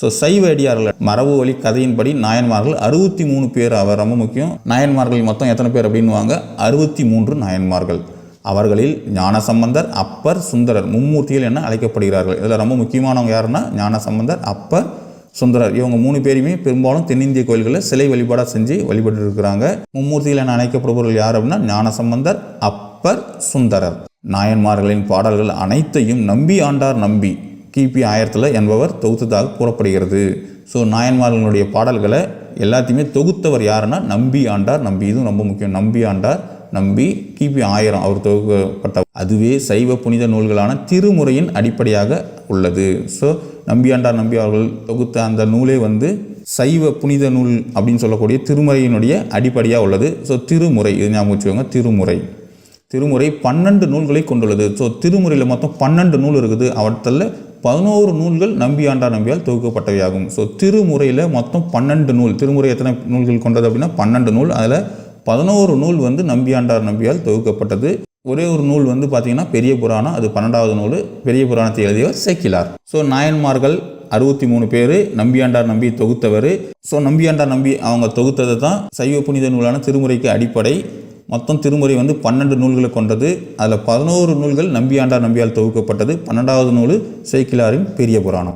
So சைவ அடியார்கள் மரபு வழி கதையின்படி நாயன்மார்கள் அறுபத்தி மூணு பேர் அவர் ரொம்ப முக்கியம். நாயன்மார்கள் மொத்தம் எத்தனை பேர் அப்படின்னுவாங்க? அறுபத்தி மூன்று நாயன்மார்கள். அவர்களில் ஞானசம்பந்தர் அப்பர் சுந்தரர். மும்மூர்த்திகள் என அழைக்கப்படுகிறார்கள். இதில் ரொம்ப முக்கியமானவங்க யாருன்னா ஞானசம்பந்தர் அப்பர் சுந்தரர். இவங்க மூணு பேருமே பெரும்பாலும் தென்னிந்திய கோயில்களில் சிலை வழிபாடாக செஞ்சு வழிபட்டு இருக்கிறாங்க மும்மூர்த்திகள் என அழைக்கப்படுபவர்கள் யார் அப்படின்னா ஞானசம்பந்தர் அப்பர் சுந்தரர். நாயன்மார்களின் பாடல்கள் அனைத்தையும் நம்பி ஆண்டார் நம்பி. கிபி ஆயிரத்தில் என்பவர் தொகுத்ததாக கூறப்படுகிறது. ஸோ நாயன்மார்களுடைய பாடல்களை எல்லாத்தையுமே தொகுத்தவர் யாருன்னா நம்பி ஆண்டார் நம்பி. இதுவும் ரொம்ப முக்கியம். நம்பி ஆண்டார் நம்பி கிபி ஆயிரம் அவர் தொகுக்கப்பட்ட அதுவே சைவ புனித நூல்களான திருமுறையின் அடிப்படையாக உள்ளது. ஸோ நம்பியாண்டார் நம்பி அவர்கள் தொகுத்த அந்த நூலே வந்து சைவ புனித நூல் அப்படின்னு சொல்லக்கூடிய திருமுறையினுடைய அடிப்படையாக உள்ளது. ஸோ திருமுறை இது ஞாபகம் வச்சுக்கோங்க திருமுறை. திருமுறை பன்னெண்டு நூல்களை கொண்டுள்ளது. ஸோ திருமுறையில் மொத்தம் பன்னெண்டு நூல் இருக்குது. அவற்றில் பதினோரு நூல்கள் நம்பியாண்டார் நம்பியால் தொகுக்கப்பட்டவையாகும். ஸோ திருமுறையில் மொத்தம் பன்னெண்டு நூல். திருமுறை எத்தனை நூல்கள் கொண்டது அப்படின்னா பன்னெண்டு நூல். அதில் பதினோரு நூல் வந்து நம்பியாண்டார் நம்பியால் தொகுக்கப்பட்டது. ஒரே ஒரு நூல் வந்து பார்த்தீங்கன்னா பெரிய புராணம். அது பன்னெண்டாவது நூல். பெரிய புராணத்தை எழுதியவர் சேக்கிலார். ஸோ நாயன்மார்கள் அறுபத்தி மூணு பேர் நம்பியாண்டார் நம்பி தொகுத்தவர். ஸோ நம்பியாண்டார் நம்பி அவங்க தொகுத்தது தான் சைவ புனித நூலான திருமுறைக்கு அடிப்படை. மொத்தம் திருமுறை வந்து பன்னெண்டு நூல்களை கொண்டது. அதில் பதினோரு நூல்கள் நம்பியாண்டார் நம்பியால் தொகுக்கப்பட்டது. பன்னெண்டாவது நூல் சேக்கிலாரின் பெரிய புராணம்.